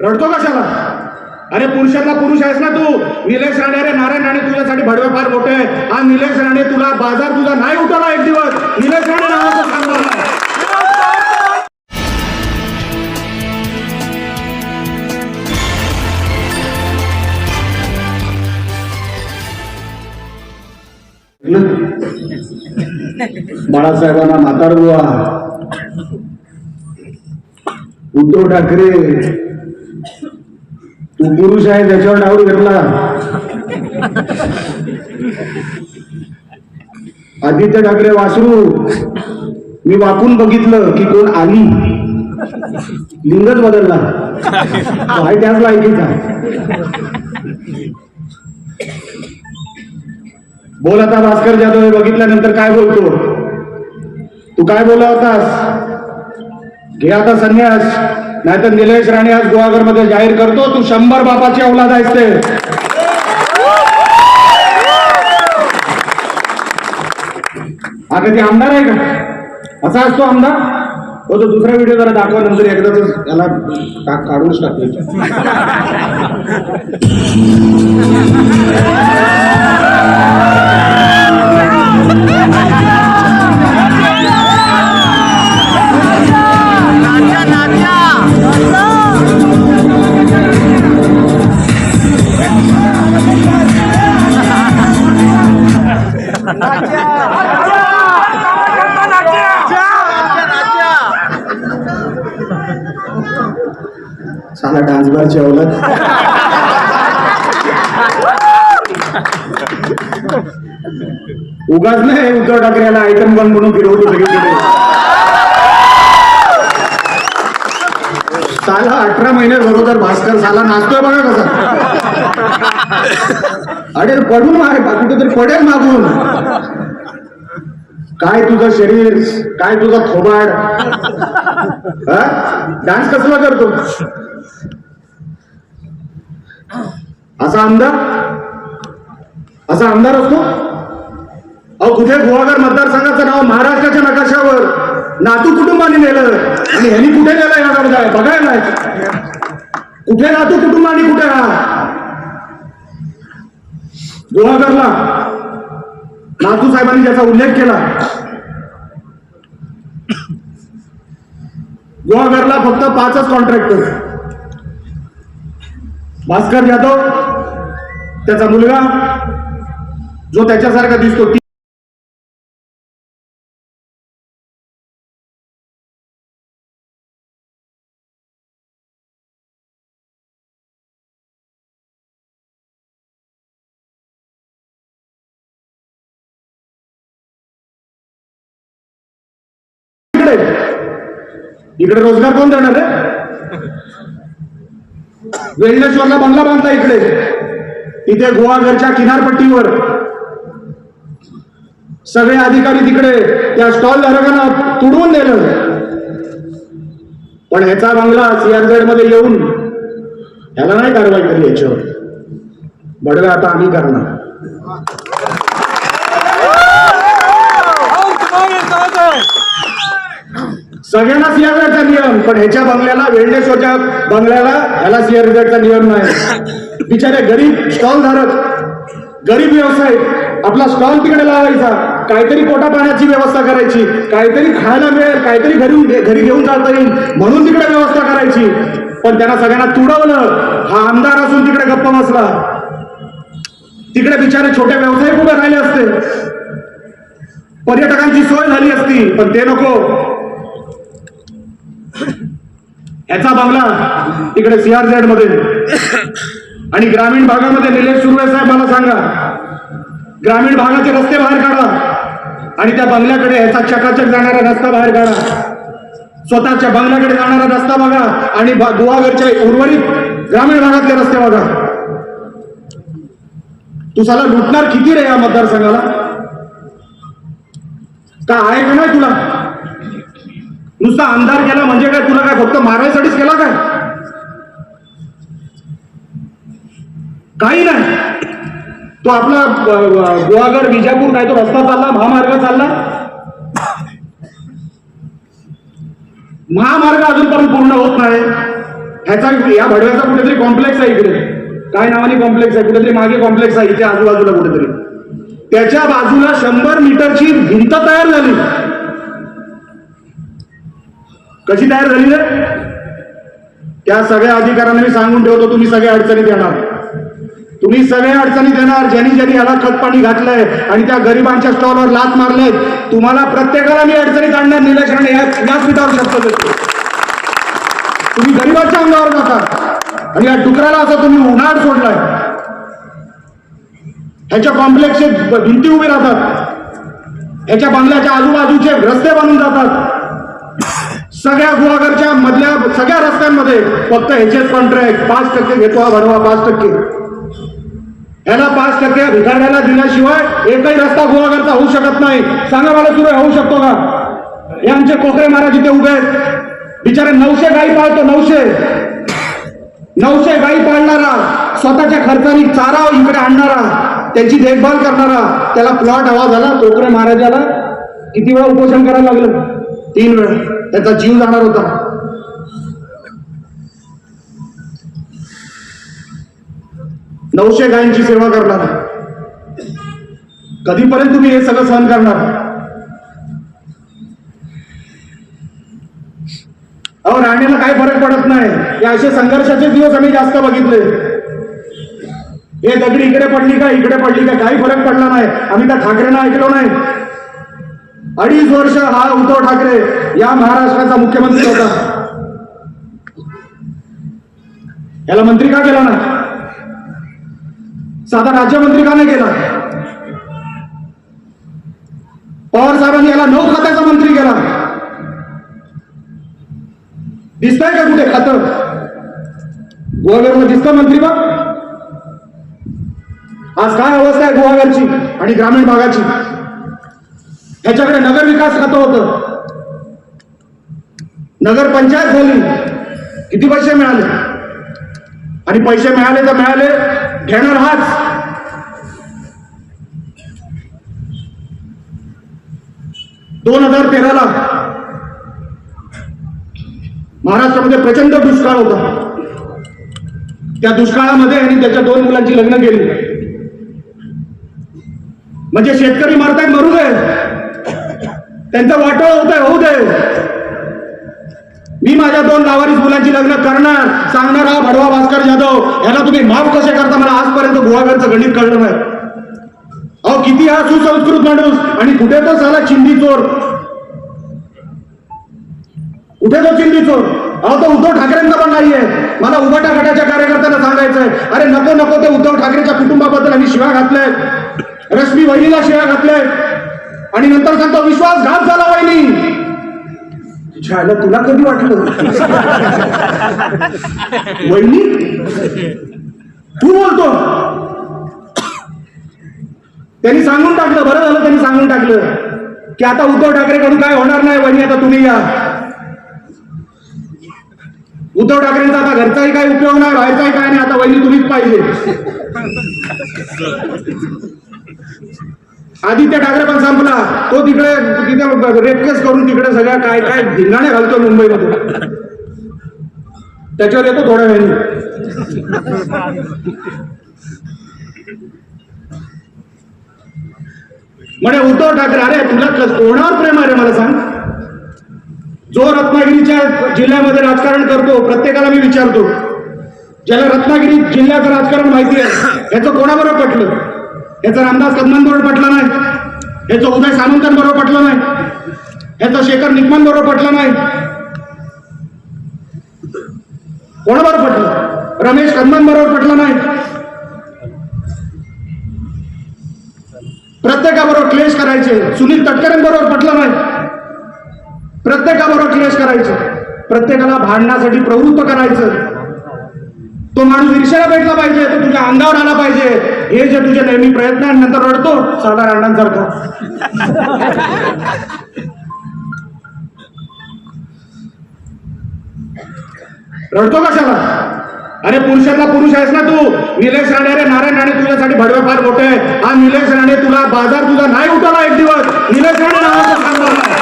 रडतो कशाला? अरे पुरुषातला पुरुष आहेस ना तू. निलेश राणे अरे नारायण राणे तुझ्यासाठी भडवे फार मोठे आहे हा निलेश राणे तुला बाजार तुझा नाही उठवला एक दिवस. निलेश राणे नावाचं सांगणार बाळासाहेबांना म्हातार बुवा. उद्धव ठाकरे. तू पुरुष आहे त्याच्यावर डाऊट घेतला. आदित्य ठाकरे वासरू मी वाकून बघितलं की कोण आली. लिंगच बदलला. तो आहे त्याच लायकीचा? बोल आता भास्कर जाधव हे बघितल्यानंतर काय बोलतो? तू काय बोला होतास? घे आता संन्यास. नाहीतर निलेश राणे आज गुहागरमध्ये जाहीर करतो तू शंभर बापाची औलाद आहेस ते. आता ते आमदार आहे का? असा असतो आमदार? हो तो दुसरा व्हिडिओ जरा दाखवा नंतर एकदाच त्याला काढूनच टाकतो. डान्स बारची औलाद उगाच नाही उद्धव ठाकरे याला आयटम बन म्हणून फिरवतो सगळीकडे साला अठरा महिने बरोबर भास्कर साला नाचतोय बघा कसा. अरे पडून मारे कुठेतरी पडेल मागून. काय तुझं शरीर काय तुझा थोबाड? डान्स कसला करतो? असा आमदार? असा आमदार असतो? अहो कुठे गोवागर मतदारसंघाचं नाव महाराष्ट्राच्या नकाशावर? नातू कुटुंबाने नेलं. आणि ह्यांनी कुठे नेलं या जाय बघायला कुठे नातू कुटुंबाने कुठे राहा? गोवागरला नातू साहेबांनी ज्याचा उल्लेख केला गोवागरला फक्त पाचच कॉन्ट्रॅक्टर भास्कर जाधव त्याचा मुलगा जो त्याच्यासारखा दिसतो. इकडे. इकडे रोजगार कोण देणार रे? वेल्डेश्वरला बंगला बांधला इकडे. इथे गोवाघरच्या किनारपट्टीवर. सगळे अधिकारी तिकडे त्या स्टॉल धारकांना तुडवून दिलं पण ह्याचा बंगला सीआरझेडमध्ये येऊन ह्याला नाही कारवाई केली याच्यावर. बडवे आता आम्ही करणार. सगळ्यांना सीआरझेडचा नियम पण ह्याच्या बंगल्याला वेल्डेश्वरच्या बंगल्याला ह्याला सीआर रिझल्टचा नियम नाही. बिचारे गरीब स्टॉल धारक गरीब व्यवसाय आपला स्टॉल तिकडे लावायचा. काहीतरी पोटा पाण्याची व्यवस्था करायची काहीतरी खायला मिळेल काहीतरी घरी घरी घेऊन जाता येईल म्हणून तिकडे व्यवस्था करायची. पण त्यांना सगळ्यांना तुडवलं हा आमदार असून तिकडे गप्पा बसला. तिकडे बिचारे छोटे व्यवसाय उभे राहिले असते. पर्यटकांची सोय झाली असती पण ते नको. याचा बंगला तिकडे सीआरझेडमध्ये. आणि ग्रामीण भागामध्ये निलेश सुर्वे साहेब मला सांगा. ग्रामीण भागाचे रस्ते बाहेर काढा आणि त्या बंगल्याकडे ह्याचा चकाचक जाणारा रस्ता बाहेर काढा. स्वतःच्या बंगल्याकडे जाणारा रस्ता बघा आणि बा- उर्वरित ग्रामीण भागातले रस्ते बघा. तू लुटणार किती रे या मतदारसंघाला? का आहे का नाही तुला? नुसता आमदार केला म्हणजे काय? तुला काय फक्त मारायसाठीच केला काय? काही नाही. तो आपला गोवागड विजापूर काय तो रस्ता चालला महामार्ग चालला. महामार्ग अजूनपर्यंत पूर्ण होत नाही. ह्याचा या भडव्याचा कुठेतरी कॉम्प्लेक्स आहे इकडे. काय नावाने कॉम्प्लेक्स आहे कुठेतरी मागे कॉम्प्लेक्स आहे इथे आजूबाजूला कुठेतरी. त्याच्या बाजूला शंभर मीटरची भिंत तयार झाली. कशी तयार झाली रे? त्या सगळ्या अधिकाऱ्यांना मी सांगून ठेवतो तुम्ही सगळ्या अडचणीत येणार. तुम्ही सगळ्या अडचणीत येणार ज्यांनी ज्यांनी याला खतपाणी घातलंय आणि त्या गरिबांच्या स्टॉलवर लात मारले तुम्हाला प्रत्येकाला मी अडचणीत आणणार निलक्षण या याच विधान शब्द देतो. तुम्ही गरिबाच्या अंगावर जाता. आणि या डुकराला असं तुम्ही उन्हाळ सोडलाय. ह्याच्या कॉम्प्लेक्सचे भिंती उभी राहतात. ह्याच्या बंगल्याच्या आजूबाजूचे रस्ते बांधून जातात. सगळ्या गुहागरच्या मधल्या सगळ्या रस्त्यांमध्ये फक्त ह्याचेच कॉन्ट्रॅक्ट पाच टक्के घेतो हा पाच टक्के. ह्याला पाच टक्के भिकाऱ्याला दिल्याशिवाय एकही रस्ता गुहागरचा होऊ शकत नाही. सांगा मला सुरू होऊ शकतो का? हे आमचे कोकरे महाराज इथे उभे आहेत. बिचारे नऊशे गाई पाळतो नऊशे. नऊशे गाई पाळणारा स्वतःच्या खर्चाने चारा इकडे आणणारा त्याची देखभाल करणारा त्याला प्लॉट हवा झाला कोकरे महाराजाला किती वेळा उपोषण करायला लागलं? तीन वेळा. त्याचा जीव जाणार होता. नऊशे गायींची सेवा करणार. कधीपर्यंत तुम्ही हे सगळं सहन करणार? अहो राणेला काय फरक पडत नाही. हे असे संघर्षाचे दिवस आम्ही जास्त बघितले. हे दगडी इकडे पडली का इकडे पडली का काही फरक पडला नाही. आम्ही त्या ठाकरेंना ऐकलो नाही. अडीच वर्ष हा उद्धव ठाकरे या महाराष्ट्राचा मुख्यमंत्री होता. याला मंत्री का केला ना साधा राज्यमंत्री का नाही केला? पवार साहेबांनी याला नऊ खात्याचा मंत्री केला. दिसतंय का कुठे खात? गुहागरला दिसतं मंत्री बघ आज काय अवस्था आहे गुहागरची आणि ग्रामीण भागाची? ह्याच्याकडे नगर विकास खातं होतं. नगर पंचायत झाली. किती पैसे मिळाले? आणि पैसे मिळाले तर मिळाले घेणार हाच. दोन हजार तेराला महाराष्ट्रामध्ये प्रचंड दुष्काळ होता. त्या दुष्काळामध्ये आणि त्याच्या दोन मुलांची लग्न केली म्हणजे शेतकरी मारताय मरू दे त्यांचा वाटोळा होत आहे होऊ दे. मी माझ्या दोन लावारीस मुलांची लग्न करणार सांगणार हा भडवा भास्कर जाधव याला तुम्ही माफ कसे करता मला आजपर्यंत गुहागरचं गणित कळलं नाही. अहो किती हा सुसंस्कृत माणूस आणि कुठे तो झाला चिंदी चोर? कुठे तो चिंदी चोर? अहो तो उद्धव ठाकरेंचा पण नाहीये. मला उभाटा गटाच्या कार्यकर्त्यांना सांगायचंय. अरे नको नको ते उद्धव ठाकरेच्या कुटुंबाबद्दल आम्ही शिवा घातलाय. रश्मी वहिनीला शिवा घातलाय. आणि नंतर सांगतो विश्वासघात झाला वहिनी. झालं तुला कधी वाटलं? वहिनी तू बोलतो. त्यांनी सांगून टाकलं बरं झालं त्यांनी सांगून टाकलं की आता उद्धव ठाकरेकडून काय होणार नाही वहिनी आता तुम्ही या. उद्धव ठाकरेंचा आता घरचाही काय उपयोग नाही व्हायचाही काय नाही आता वहिनी तुम्हीच पाहिजे. आदित्य ठाकरे पण संपला. तो तिकडे तिथे रेपकेस करून तिकडे सगळ्या काय काय धिंगाणे घालतो मुंबईमध्ये. त्याच्यावर येतो थोड्या वेळाने. म्हणे उद्धव ठाकरे अरे तुला कोणावर प्रेम आहे रे मला सांग? जो रत्नागिरीच्या जिल्ह्यामध्ये राजकारण करतो प्रत्येकाला मी विचारतो. ज्याला रत्नागिरी जिल्ह्याचं राजकारण माहिती आहे याचं कोणाबरोबर पटलं? याचा रामदास कदमांबरोबर पटला नाही. याचं उदय सामंतांबरोबर पटलं नाही. याचं शेखर निकमान बरोबर पटलं नाही. कोणाबरोबर पटलं? रमेश कदमान बरोबर पटलं नाही. प्रत्येकाबरोबर क्लेश करायचे. सुनील तटकरेंबरोबर पटलं नाही. प्रत्येकाबरोबर क्लेश करायचे. प्रत्येकाला भांडण्यासाठी प्रवृत्त करायचं. तो माणूस रिक्षाला भेटला पाहिजे तो तुझ्या अंगावर आला पाहिजे. हे जे तुझे नेहमी प्रयत्न नंतर रडतो साधा अण्णांसारखा रडतो कशाला? अरे पुरुषातला पुरुष आहेस ना तू? निलेश राणे अरे नारायण राणे तुझ्यासाठी भडवे फार मोठे हा निलेश राणे तुला बाजार तुझा नाही उठवला एक दिवस. निलेश राणे नावाचा